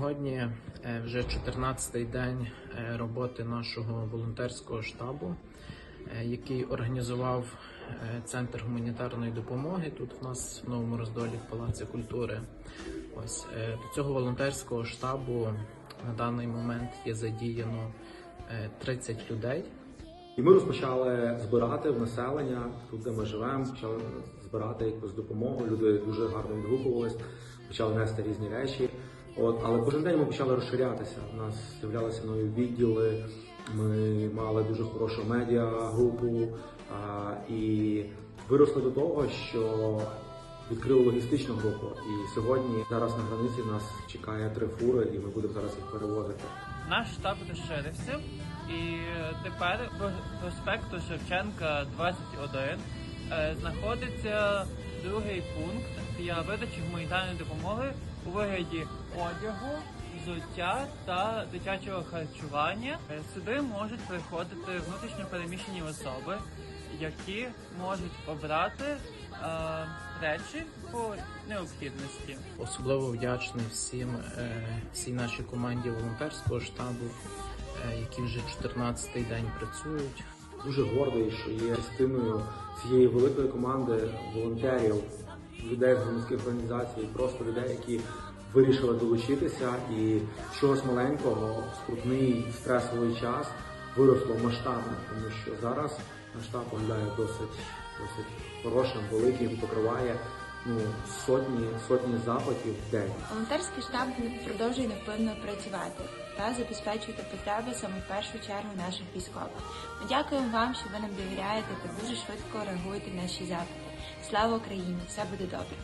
Сьогодні е, вже 14-й день е, роботи нашого волонтерського штабу, е, який організував Центр гуманітарної допомоги тут в нас в Новому Роздолі в Палаці культури. Ось до цього волонтерського штабу на даний момент є задіяно е, 30 людей. І ми розпочали збирати в населення тут, де ми живемо, почали збирати якусь допомогу. Люди дуже гарно відгукувались, почали нести різні речі. От, але кожен день ми почали розширятися. У нас з'являлися нові відділи. Ми мали дуже хорошу медіа-групу і виросли до того, що відкрили логістичну групу. І сьогодні зараз на границі нас чекає три фури, і ми будемо зараз їх перевозити. Наш штаб розширився, і тепер проспекту Шевченка 21 е, знаходиться другий пункт для видачі гуманітарної допомоги у вигляді одягу, взуття та дитячого харчування. Е, Сюди можуть приходити внутрішньо переміщені особи, які можуть обрати е, речі по необхідності. Особливо вдячний всім, е, всій нашій команді волонтерського штабу, е, які вже 14-й день працюють. Дуже гордий, що є частиною цієї великої команди волонтерів, людей з громадських організацій, просто людей, які вирішили долучитися і чогось маленького, скрутний стресовий час виросло масштабно, тому що зараз наш штаб виглядає досить, досить хорошим, великим, покриває ну, сотні, сотні запитів в день. Волонтерський штаб продовжує невпинно працювати та забезпечувати потреби саме в першу чергу наших військових. Ми дякуємо вам, що ви нам довіряєте та дуже швидко реагуєте на наші запити. Слава Україні! Все буде добре!